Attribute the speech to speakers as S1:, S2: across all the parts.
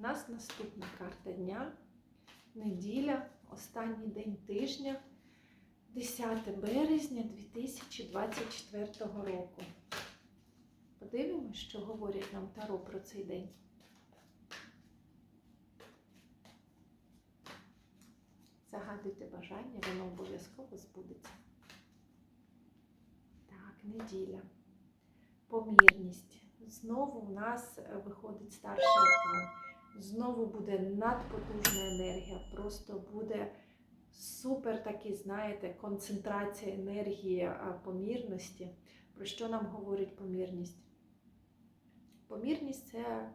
S1: У нас наступна карта дня, неділя, останній день тижня, 10 березня 2024 року. Подивимось, що говорять нам Таро про цей день. Загадуйте бажання, воно обов'язково збудеться. Так, неділя. Помірність. Знову у нас виходить старший аркан. Знову буде надпотужна енергія. Просто буде супер такий, знаєте, концентрація енергії помірності. Про що нам говорить помірність? Помірність це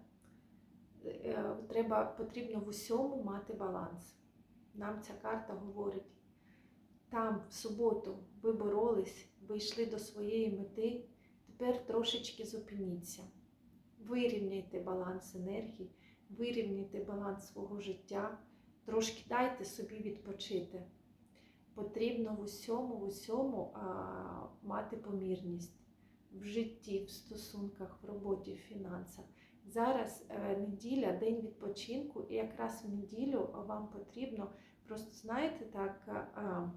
S1: е, треба, потрібно в усьому мати баланс. Нам ця карта говорить, там в суботу ви боролись, ви йшли до своєї мети, тепер трошечки зупиніться. Вирівняйте баланс енергії, вирівняйте баланс свого життя, трошки дайте собі відпочити. Потрібно в усьому, в усьому а, мати помірність в житті, в стосунках, в роботі, в фінансах. Зараз е, неділя, день відпочинку, і якраз в неділю вам потрібно просто, знаєте, так а,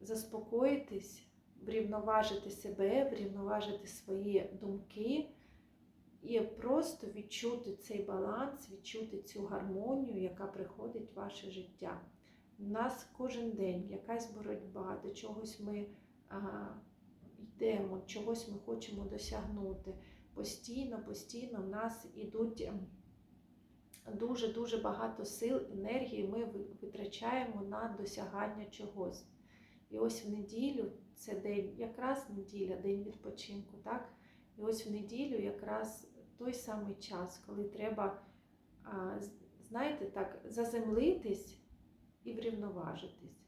S1: заспокоїтись, врівноважити себе, врівноважити свої думки і просто відчути цей баланс, відчути цю гармонію, яка приходить в ваше життя. У нас кожен день якась боротьба, до чогось ми а, йдемо, чогось ми хочемо досягнути. Постійно, постійно в нас ідуть дуже-дуже багато сил, енергії ми витрачаємо на досягання чогось. І ось в неділю це день, якраз неділя, день відпочинку, так? І ось в неділю якраз той самий час, коли треба, знаєте, так, заземлитись і врівноважитись.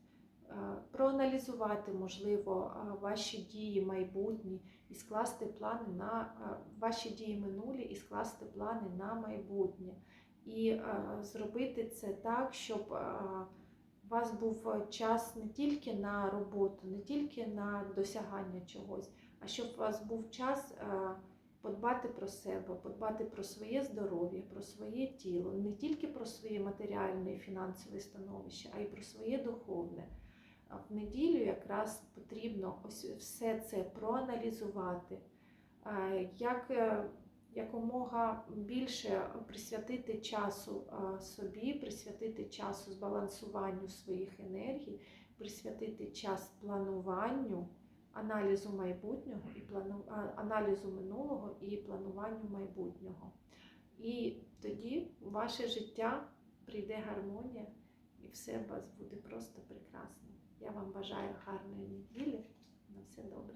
S1: Проаналізувати, можливо, ваші дії майбутні і скласти плани на ваші дії минулі і скласти плани на майбутнє. І зробити це так, щоб у вас був час не тільки на роботу, не тільки на досягання чогось, а щоб у вас був час подбати про себе, подбати про своє здоров'я, про своє тіло, не тільки про своє матеріальне і фінансове становище, а й про своє духовне. В неділю якраз потрібно ось все це проаналізувати, як якомога більше присвятити часу собі, присвятити часу збалансуванню своїх енергій, присвятити час плануванню, аналізу майбутнього і плану... аналізу минулого і плануванню майбутнього. І тоді у ваше життя прийде гармонія і все у вас буде просто прекрасно. Я вам бажаю гарної неділі. На все добре.